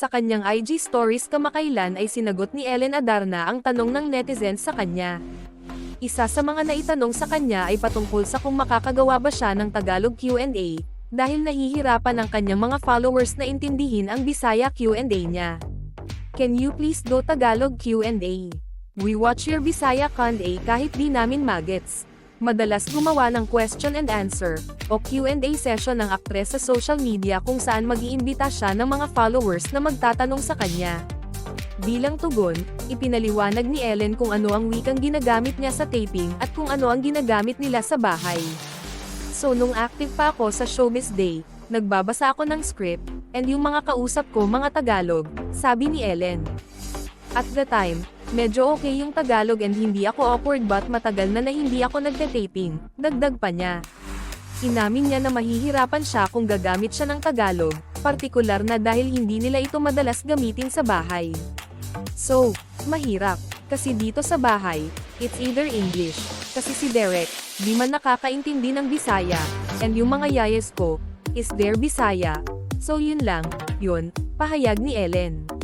Sa kanyang IG stories kamakailan ay sinagot ni Ellen Adarna ang tanong ng netizens sa kanya. Isa sa mga naitanong sa kanya ay patungkol sa kung makakagawa ba siya ng Tagalog Q&A, dahil nahihirapan ang kanyang mga followers na intindihin ang Bisaya Q&A niya. Can you please do Tagalog Q&A? We watch your Bisaya Q&A kahit di namin magets. Madalas gumawa ng question and answer, o Q&A session ng aktres sa social media kung saan mag-iimbita siya ng mga followers na magtatanong sa kanya. Bilang tugon, ipinaliwanag ni Ellen kung ano ang wikang ginagamit niya sa taping at kung ano ang ginagamit nila sa bahay. So nung active pa ako sa Showbiz Day, nagbabasa ako ng script, and yung mga kausap ko mga Tagalog, sabi ni Ellen. At the time, medyo okay yung Tagalog and hindi ako awkward but matagal na na hindi ako nagte-taping, dagdag pa niya. Inamin niya na mahihirapan siya kung gagamit siya ng Tagalog, partikular na dahil hindi nila ito madalas gamitin sa bahay. So, mahirap, kasi dito sa bahay, it's either English, kasi si Derek, di man nakakaintindi ng Bisaya, and yung mga yayas ko, is their Bisaya. So yun lang, yun, pahayag ni Ellen.